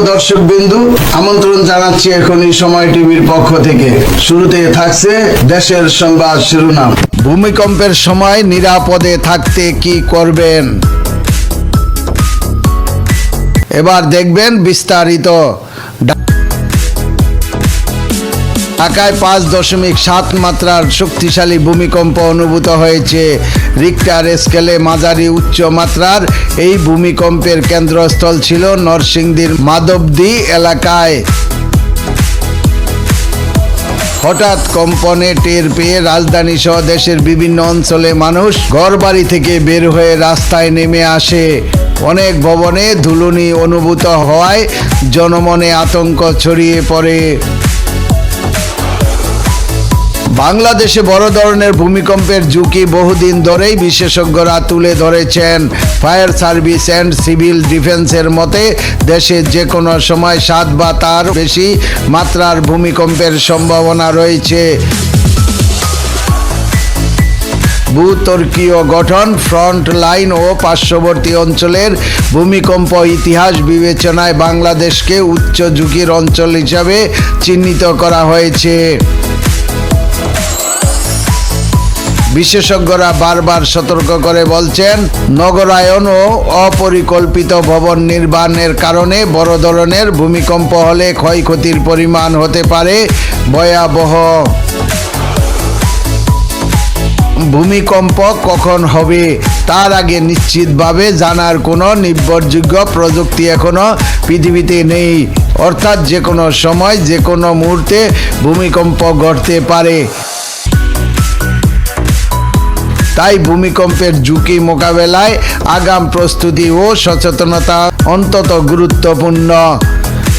দর্শক বিন্দু আমন্ত্রণ জানাচ্ছি এখন এই সময় টিভির পক্ষ থেকে। শুরুতে থাকছে দেশের সংবাদ শিরোনাম। ভূমিকম্পের সময় নিরাপদে থাকতে কি করবেন? এবার দেখবেন বিস্তারিত। ঢাকায় পাঁচ দশমিক সাত মাত্রার শক্তিশালী ভূমিকম্প অনুভূত হয়েছে। রিক্টার স্কেলে মাঝারি উচ্চ মাত্রার এই ভূমিকম্পের কেন্দ্রস্থল ছিল নরসিংদীর মাধবদী এলাকায়। হঠাৎ কম্পনে টের পেয়ে রাজধানী সহ দেশের বিভিন্ন অঞ্চলে মানুষ ঘরবাড়ি থেকে বের হয়ে রাস্তায় নেমে আসে। অনেক ভবনে ধুলুনি অনুভূত হওয়ায় জনমনে আতঙ্ক ছড়িয়ে পড়ে। বাংলাদেশে বড় ধরনের ভূমিকম্পের ঝুঁকি বহুদিন ধরেই বিশেষজ্ঞরা তুলে ধরেছেন। ফায়ার সার্ভিস অ্যান্ড সিভিল ডিফেন্সের মতে, দেশে যে কোনো সময় সাত বা তার বেশি মাত্রার ভূমিকম্পের সম্ভাবনা রয়েছে। ভূতর্কীয় গঠন, ফ্রন্ট লাইন ও পার্শ্ববর্তী অঞ্চলের ভূমিকম্প ইতিহাস বিবেচনায় বাংলাদেশকে উচ্চ ঝুঁকির অঞ্চল হিসাবে চিহ্নিত করা হয়েছে। বিশেষজ্ঞরা বারবার সতর্ক করে বলছেন, নগরায়ন ও অপরিকল্পিত ভবন নির্মাণের কারণে বড় ধরনের ভূমিকম্প হলে ক্ষয়ক্ষতির পরিমাণ হতে পারে ভয়াবহ। ভূমিকম্প কখন হবে তার আগে নিশ্চিতভাবে জানার কোনো নির্ভরযোগ্য প্রযুক্তি এখনও পৃথিবীতে নেই। অর্থাৎ যে কোনো সময় যে কোনো মুহূর্তে ভূমিকম্প ঘটতে পারে। তাই ভূমিকম্পের ঝুঁকি মোকাবেলায় আগাম প্রস্তুতি ও সচেতনতা অন্তত গুরুত্বপূর্ণ।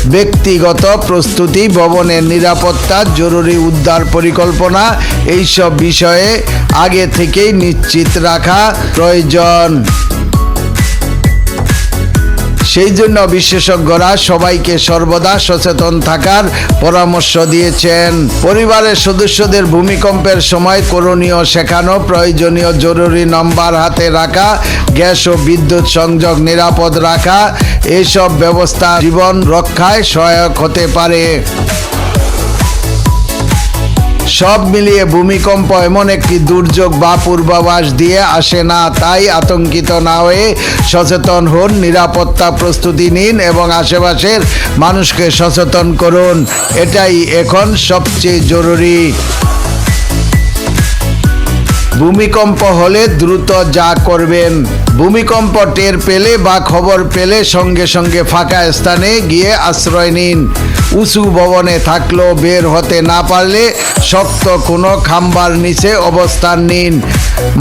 ব্যক্তিগত প্রস্তুতি, ভবনের নিরাপত্তা, জরুরি উদ্ধার পরিকল্পনা, এইসব বিষয়ে আগে থেকেই নিশ্চিত রাখা প্রয়োজন। সেই জন্য বিশেষজ্ঞরা সবাইকে সর্বদা সচেতন থাকার পরামর্শ দিয়েছেন। পরিবারের সদস্যদের ভূমিকম্পের সময় করণীয় শেখানো, প্রয়োজনীয় জরুরি নম্বর হাতে রাখা, গ্যাস ও বিদ্যুৎ সংযোগ নিরাপদ রাখা এইসব ব্যবস্থা জীবন রক্ষায় সহায়ক হতে পারে। সব মিলিয়ে ভূমিকম্প এমন একটি দুর্যোগ বা পূর্বাভাস দিয়ে আসে না, তাই আতঙ্কিত না হয়ে সচেতন হন, নিরাপত্তা প্রস্তুতি নিন এবং আশেপাশের মানুষকে সচেতন করুন। এটাই এখন সবচেয়ে জরুরি। ভূমিকম্প হলে দ্রুত যা করবেন। ভূমিকম্প টের পেলে বা খবর পেলে সঙ্গে সঙ্গে ফাঁকা স্থানে গিয়ে আশ্রয় নিন। উঁচু ভবনে থাকলেও বের হতে না পারলে শক্ত কোনো খাম্বার নিচে অবস্থান নিন।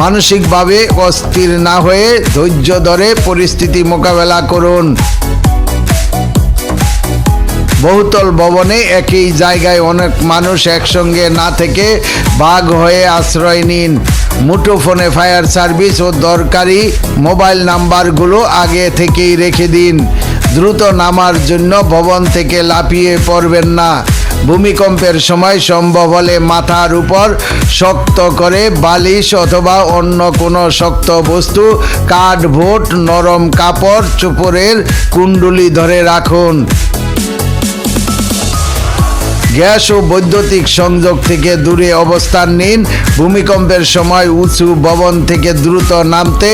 মানসিকভাবে অস্থির না হয়ে ধৈর্য ধরে পরিস্থিতি মোকাবেলা করুন। বহুতল ভবনে একই জায়গায় অনেক মানুষ একসঙ্গে না থেকে ভাগ হয়ে আশ্রয় নিন। মুঠোফোনে ফায়ার সার্ভিস ও দরকারি মোবাইল নাম্বারগুলো আগে থেকেই রেখে দিন। দ্রুত নামার জন্য ভবন থেকে লাফিয়ে পড়বেন না। ভূমিকম্পের সময় সম্ভব হলে মাথার উপর শক্ত করে বালিশ অথবা অন্য কোনো শক্ত বস্তু, কাঠ, ভোট, নরম কাপড়, চোপড়ের কুণ্ডুলি ধরে রাখুন। গ্যাস ও বৈদ্যুতিক সংযোগ থেকে দূরে অবস্থান নিন। ভূমিকম্পের সময় উঁচু ভবন থেকে দ্রুত নামতে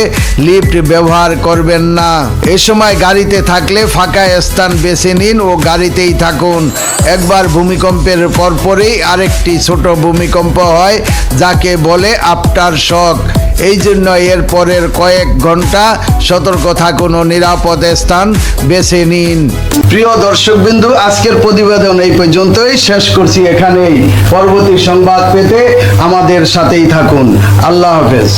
লিফট ব্যবহার করবেন না। এ সময় গাড়িতে থাকলে ফাঁকা স্থান বেছে নিন ও গাড়িতেই থাকুন। একবার ভূমিকম্পের পরপরই আরেকটি ছোট ভূমিকম্প হয়, যাকে বলে আফটার শক। এই জন্য এর পরের কয়েক ঘণ্টা সতর্ক থাকুন ও নিরাপদ স্থান বেছে নিন। প্রিয় দর্শক বিন্দু আজকের প্রতিবেদন এই পর্যন্তই। শেষ করছি এখানেই। পরবর্তী সংবাদ পেতে আমাদের সাথেই থাকুন। আল্লাহ হাফেজ।